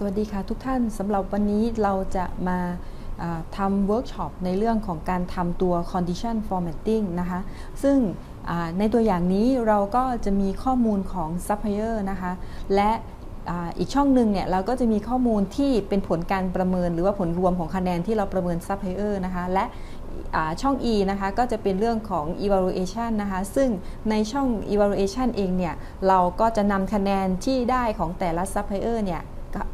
สวัสดีค่ะทุกท่านสำหรับวันนี้เราจะมาทำเวิร์กช็อปในเรื่องของการทำตัว condition formatting นะคะ ซึ่งในตัวอย่างนี้เราก็จะมีข้อมูลของ supplier นะคะ และอีกช่องหนึ่งเนี่ยเราก็จะมีข้อมูลที่เป็นผลการประเมิน หรือว่าผลรวมของคะแนนที่เราประเมิน supplier นะคะ และช่อง E นะคะก็จะเป็นเรื่องของ evaluation นะคะซึ่งในช่อง evaluation เองเนี่ยเราก็จะนำคะแนนที่ได้ของแต่ละ supplier เนี่ย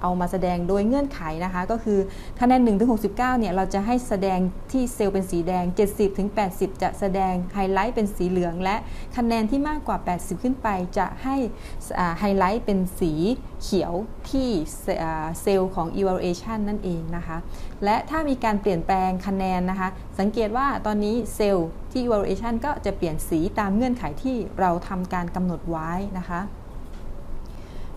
เอามาแสดงโดยเงื่อนไขนะคะ ก็คือคะแนน1ถึง69 เนี่ย เราจะให้แสดงที่เซลล์เป็นสีแดง 70ถึง80 จะแสดงไฮไลท์เป็นสีเหลือง และคะแนนที่มากกว่า 80 ขึ้นไปจะให้ไฮไลท์เป็นสีเขียวที่เซอ่าเซลล์ของ evaluation นั่นเองนะคะ และถ้ามีการเปลี่ยนแปลงคะแนนนะคะ สังเกตว่าตอนนี้เซลล์ที่ evaluation ก็จะเปลี่ยนสีตามเงื่อนไขที่เราทำการกำหนดไว้นะคะ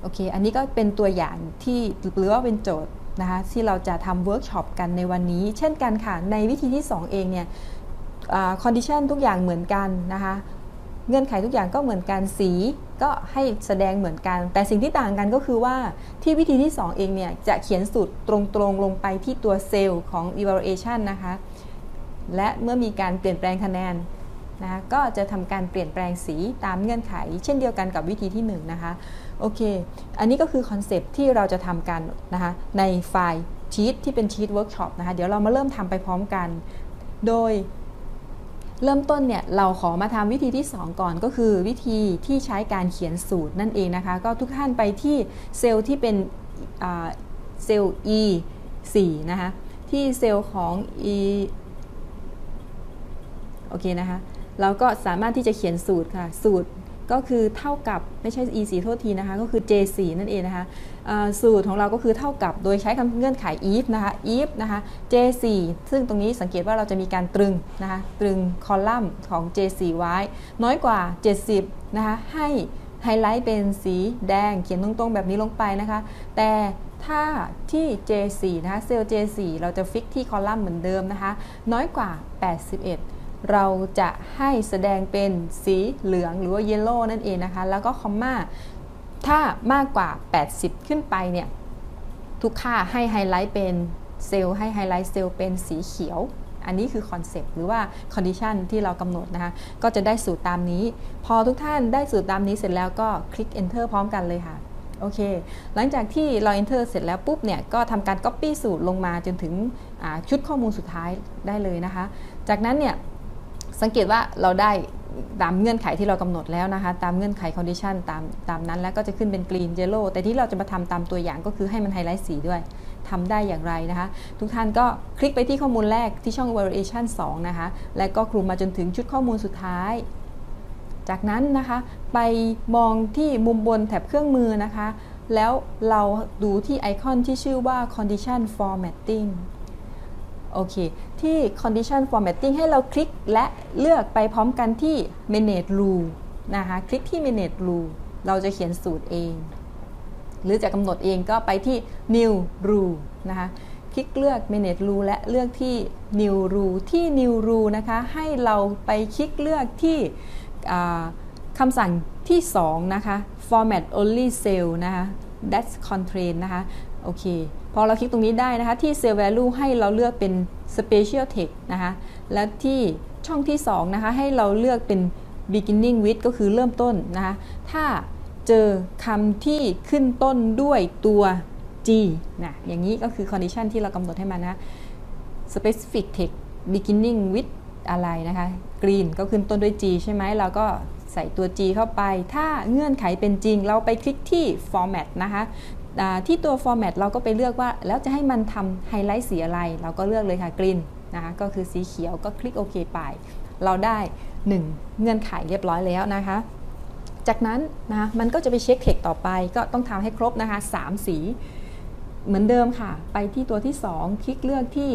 โอเค อันนี้ก็เป็นตัวอย่างที่หรือว่าเป็นโจทย์นะคะที่เราจะทำเวิร์กช็อปกันในวันนี้ เช่นกันค่ะ ในวิธีที่ 2 เองเนี่ยคอนดิชันทุกอย่างเหมือนกันนะคะเงื่อนไขทุกอย่างก็เหมือนกันสีก็ให้แสดงเหมือนกัน แต่สิ่งที่ต่างกันก็คือว่าที่วิธีที่ 2 เองเนี่ย จะเขียนสูตรตรงๆลงไปที่ตัวเซลล์ของ evaluation นะคะ และเมื่อมีการเปลี่ยนแปลงคะแนน นะคะก็จะทำการเปลี่ยนแปลงสีตามเงื่อนไข เช่นเดียวกันกับวิธีที่1นะคะโอเค อันนี้ก็คือคอนเซปต์ที่เราจะทำกันนะคะในไฟล์ชีตที่เป็นชีตเวิร์กช็อปนะคะเดี๋ยวเรามาเริ่มทำไปพร้อมกัน โดยเริ่มต้นเนี่ยเราขอมาทำวิธีที่ 2 ก่อนก็คือวิธีที่ใช้การเขียนสูตรนั่นเองนะคะ ก็ทุกท่านไปที่เซลล์ที่เป็นเซลล์ E 4นะคะ ที่เซลล์ของ E โอเคนะคะ เราก็สามารถที่จะเขียนสูตรค่ะ สูตรก็คือเท่ากับไม่ใช่ e 4โทษทีนะคะ ก็คือ j 4นั่นเองนะคะสูตรของเราก็คือเท่ากับโดยใช้คำเงื่อนไข if นะคะ if นะคะ j 4ซึ่งตรงนี้สังเกตว่าเราจะมีการตรึงนะคะตรึงคอลัมน์ของ j 4ไว้ น้อยกว่า 70 นะคะ ให้ไฮไลท์เป็นสีแดงเขียนตรงๆ แบบนี้ลงไปนะคะ แต่ถ้าที่ J4 นะคะเซลล์ J4 เราจะฟิกที่คอลัมน์เหมือนเดิมนะคะ น้อยกว่า 81 เราจะให้แสดงเป็นสีเหลืองหรือว่าเยลโล่นั่นเองนะคะ แล้วก็คอมมาถ้ามากกว่า 80 ขึ้นไปเนี่ยทุกค่าให้ไฮไลท์เป็นเซลล์ให้ไฮไลท์เซลล์เป็นสีเขียว อันนี้คือคอนเซปต์หรือว่าคอนดิชันที่เรากำหนดนะคะ ก็จะได้สูตรตามนี้ พอทุกท่านได้สูตรตามนี้เสร็จแล้วก็คลิก enter พร้อมกันเลยค่ะโอเค หลังจากที่เรา enter เสร็จแล้วปุ๊บเนี่ย ก็ทำการ copy สูตรลงมาจนถึงชุดข้อมูลสุดท้ายได้เลยนะคะ จากนั้นเนี่ย สังเกตว่าเราได้ตามเงื่อนไขที่เรากำหนดแล้วนะคะ ตามเงื่อนไข condition ตามตามนั้นแล้วก็จะขึ้นเป็น green yellow แต่ที่เราจะมาทำตามตัวอย่างก็คือให้มันไฮไลท์สีด้วยทำได้อย่างไรนะคะ ทุกท่านก็คลิกไปที่ข้อมูลแรกที่ช่อง variation 2 นะคะ และก็คลุมมาจนถึงชุดข้อมูลสุดท้าย จากนั้นนะคะ ไปมองที่มุมบนแถบเครื่องมือนะคะ แล้วเราดูที่ไอคอนที่ชื่อว่า condition formatting โอเค ที่ condition formatting ให้เราคลิกและเลือกไปพร้อมกันที่ manage rule นะคะ คลิกที่ manage rule เราจะเขียนสูตรเอง หรือจะกำหนดเองก็ไปที่ new rule นะคะ คลิกเลือก manage rule และเลือกที่ new rule ที่ new rule นะคะ ให้เราไปคลิกเลือกที่คำสั่งที่ 2 นะคะ format only cell นะคะ that's constraint นะคะ โอเค อเราคลิกตรงนี้ได้นะคะ ที่ cell value ให้เราเลือกเป็น special text นะคะ และที่ช่องที่2นะคะให้เราเลือกเป็น beginning with ก็คือเริ่มต้นนะคะ ถ้าเจอคำที่ขึ้นต้นด้วยตัว G นะอย่างนี้ก็คือ condition ที่เรากำหนดให้มันนะ specific text beginning with อะไรนะคะ green ก็ขึ้นต้นด้วย G ใช่ไหมเราก็ใส่ตัว G เข้าไป ถ้าเงื่อนไขเป็นจริงเราไปคลิกที่ format นะคะ ที่ตัว format เราก็ไปเลือกว่า แล้วจะให้มันทำไฮไลท์สีอะไร เราก็เลือกเลยค่ะ green นะคะก็คือสีเขียวก็คลิกโอเคไป เราได้ 1 เงื่อนไขเรียบร้อยแล้วนะคะ จากนั้นนะคะมันก็จะไปเช็คเทคต่อไปก็ต้องทำให้ครบนะคะ 3 สีเหมือนเดิมค่ะ ไปที่ตัวที่ 2 คลิกเลือกที่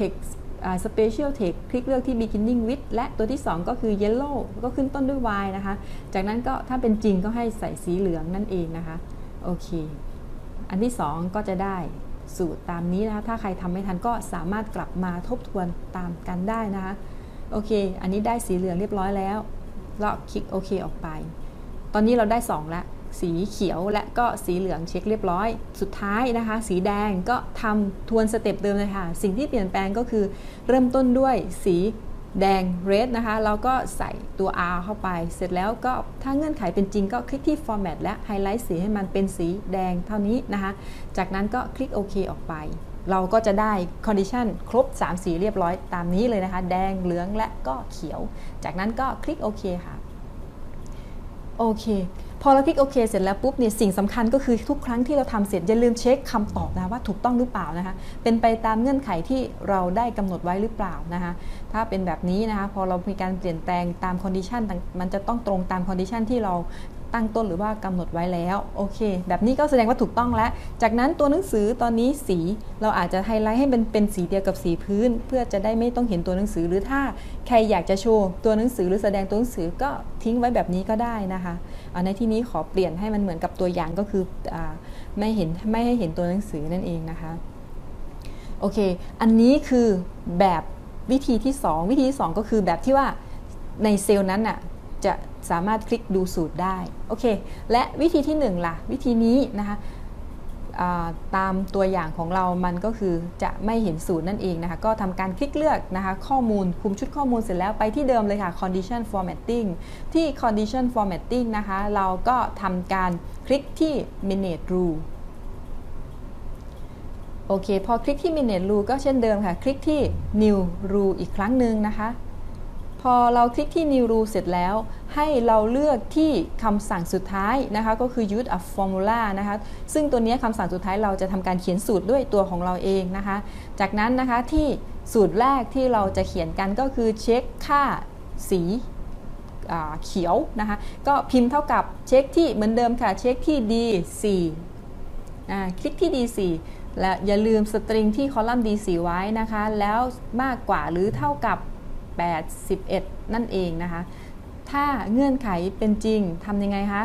text อ่า special text คลิกเลือกที่ beginning with และตัวที่ 2 ก็คือ yellow ก็ขึ้นต้นด้วย y นะคะ จากนั้นก็ถ้าเป็นจริงก็ให้ใส่สีเหลืองนั่นเองนะคะ โอเค อันที่ 2 ก็จะได้สูตรตามนี้นะคะ ถ้าใครทำไม่ทันก็สามารถกลับมาทบทวนตามกันได้นะคะ โอเค อันนี้ได้สีเหลืองเรียบร้อยแล้วแล้วคลิกโอเคออกไป ตอนนี้เราได้2แล้วสีเขียวและก็สีเหลืองเช็คเรียบร้อย สุดท้ายนะคะ สีแดงก็ทำทวนสเต็ปเดิมเลยค่ะ สิ่งที่เปลี่ยนแปลงก็คือเริ่มต้นด้วยสี แดง red นะคะเราก็ใส่ตัว R เข้าไป เสร็จแล้วก็ถ้าเงื่อนไขเป็นจริงก็คลิกที่ format และไฮไลท์สีให้มันเป็นสีแดงเท่านี้นะคะ จากนั้นก็คลิกโอเคออกไป เราก็จะได้ condition ครบ 3 สีเรียบร้อยตามนี้เลยนะคะ แดงเหลืองและก็เขียว จากนั้นก็คลิกโอเคค่ะ โอเค พอเราคลิกโอเคเสร็จแล้วปุ๊บเนี่ยสิ่งสำคัญก็คือทุกครั้งที่เราทำเสร็จอย่าลืมเช็คคำตอบนะว่าถูกต้องหรือเปล่านะคะเป็นไปตามเงื่อนไขที่เราได้กำหนดไว้หรือเปล่านะคะถ้าเป็นแบบนี้นะคะพอเรามีการเปลี่ยนแปลงตามคอนดิชันมันจะต้องตรงตามคอนดิชันที่เรา ตั้งต้นหรือว่ากำหนดไว้แล้วโอเค แบบนี้ก็แสดงว่าถูกต้องแล้ว จากนั้นตัวหนังสือตอนนี้สีเราอาจจะไฮไลท์ให้เป็นเป็นสีเดียวกับสีพื้น เพื่อจะได้ไม่ต้องเห็นตัวหนังสือหรือถ้าใครอยากจะโชว์ตัวหนังสือหรือแสดงตัวหนังสือก็ทิ้งไว้แบบนี้ก็ได้นะคะในที่นี้ขอเปลี่ยนให้มันเหมือนกับตัวอย่างก็คืออไม่เห็นไม่ให้เห็นตัวหนังสือนั่นเองนะคะโอเค อันนี้คือแบบวิธีที่ 2 วิธีที่ 2 ก็คือแบบที่ว่าในเซลล์นั้นน่ะจะ สามารถคลิกดูสูตรได้โอเคและวิธีที่ 1 ล่ะ วิธีนี้นะคะตามตัวอย่างของเรามันก็คือจะไม่เห็นสูตรนั่นเองนะคะ ก็ทำการคลิกเลือกนะคะ ข้อมูลคุมชุดข้อมูลเสร็จแล้วไปที่เดิมเลยค่ะ condition formatting ที่ condition formatting นะคะ เราก็ทำการคลิกที่ minute rule โอเค พอคลิกที่ minute rule ก็เช่นเดิมค่ะ คลิกที่ new rule อีกครั้งหนึ่งนะคะ พอเราคลิกที่ new rule เสร็จแล้ว ให้เราเลือกที่คำสั่งสุดท้ายนะคะก็คือ use a formula นะคะซึ่งตัวนี้คำสั่งสุดท้ายเราจะทำการเขียนสูตรด้วยตัวของเราเองนะคะ จากนั้นนะคะที่สูตรแรกที่เราจะเขียนกันก็คือเช็คค่าสีเขียวนะคะก็พิมพ์เท่ากับเช็คที่เหมือนเดิมค่ะ เช็คที่ D4 คลิกที่ D4 และอย่าลืมสตริงที่คอลัมน์ D4 ไว้นะคะ แล้วมากกว่าหรือเท่ากับ 81นั่นเองนะคะ ถ้าเงื่อนไขเป็นจริงทำยังไงคะ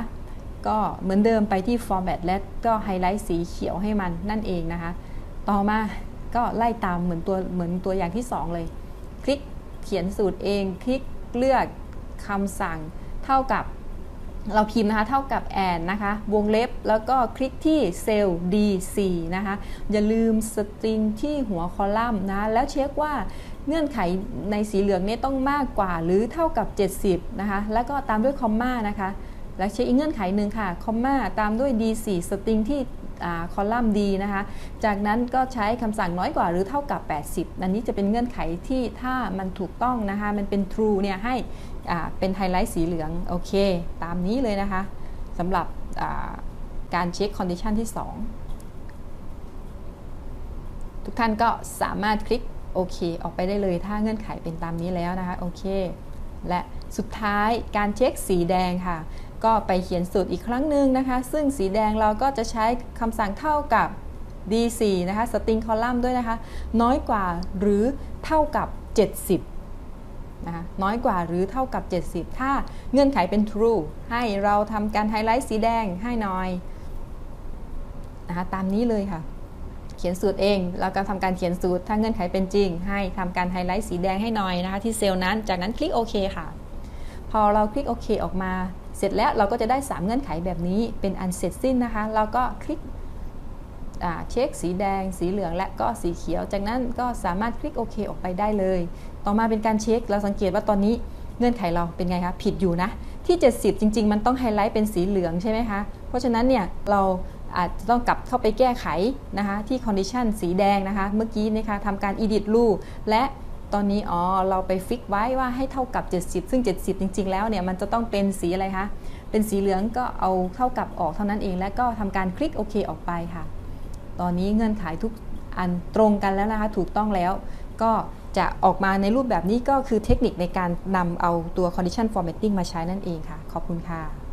ก็เหมือนเดิมไปที่ format และก็ไฮไลท์สีเขียวให้มันนั่นเองนะคะ ต่อมาก็ไล่ตามเหมือนตัวเหมือนตัวอย่างที่ 2 เลย คลิกเขียนสูตรเอง คลิกเลือกคำสั่งเท่ากับเราพิมพ์นะคะเท่ากับแอนนะคะ วงเล็บแล้วก็คลิกที่เซลล์ D4 นะคะ อย่าลืมสตริงที่หัวคอลัมน์นะ แล้วเช็คว่า เงื่อนไขในสีเหลืองนี้ต้องมากกว่าหรือเท่ากับ 70 นะคะ แล้วก็ตามด้วยคอมมานะคะ และเช็คอีกเงื่อนไขหนึ่งค่ะ คอมมาตามด้วย D4 สตริงที่คอลัมน์ D นะคะ จากนั้นก็ใช้คำสั่งน้อยกว่าหรือเท่ากับ 80 อันนี้จะเป็นเงื่อนไขที่ถ้ามันถูกต้องนะคะ มันเป็น true เนี่ยให้เป็นไฮไลท์สีเหลือง โอเค ตามนี้เลยนะคะสำหรับการเช็คคอนดิชันที่ 2 ทุกท่านก็สามารถคลิก โอเค ออกไปได้เลยถ้าเงื่อนไขเป็นตามนี้แล้วนะคะ โอเค และสุดท้ายการเช็คสีแดงค่ะ ก็ไปเขียนสูตรอีกครั้งหนึ่งนะคะ ซึ่งสีแดงเราก็จะใช้คำสั่งเท่ากับ D4 นะคะสตริงคอลัมน์ด้วยนะคะ น้อยกว่าหรือเท่ากับ 70นะคะน้อยกว่าหรือเท่ากับ 70 ถ้าเงื่อนไขเป็น true ให้เราทำการไฮไลท์สีแดงให้หน่อยนะคะตามนี้เลยค่ะ ขียนสูตรเอง แล้วก็ทำการเขียนสูตร ถ้าเงื่อนไขเป็นจริง ให้ทำการไฮไลท์สีแดงให้หน่อยนะคะ ที่เซลล์นั้น จากนั้นคลิกโอเคค่ะ พอเราคลิกโอเคออกมา เสร็จแล้วเราก็จะได้ 3 เงื่อนไขแบบนี้เป็นอันเสร็จสิ้นนะคะ เราก็คลิกเช็คสีแดง สีเหลืองและก็สีเขียว จากนั้นก็สามารถคลิกโอเคออกไปได้เลย ต่อมาเป็นการเช็ค เราสังเกตว่าตอนนี้เงื่อนไขเราเป็นไงคะ ผิดอยู่นะ ที่ 70 จริง ๆ มันต้องไฮไลท์เป็นสีเหลืองใช่ไหมคะ เพราะฉะนั้นเนี่ยเรา อาจจะต้องกลับเข้าไปแก้ไขนะคะที่ condition สีแดงนะคะ เมื่อกี้นะคะทำการ edit rule และตอนนี้อ๋อเราไปฟิกไว้ว่าให้เท่ากับ 70 ซึ่ง 70 จริง ๆ แล้วเนี่ยมันจะต้องเป็นสีอะไรคะ เป็นสีเหลืองก็เอาเท่ากับออกเท่านั้นเอง และก็ทำการคลิกโอเคออกไปค่ะ ตอนนี้เงื่อนไขทุกอันตรงกันแล้วนะคะถูกต้องแล้ว ก็จะออกมาในรูปแบบนี้ก็คือเทคนิคในการนำเอาตัว condition formatting มาใช้นั่นเองค่ะ ขอบคุณค่ะ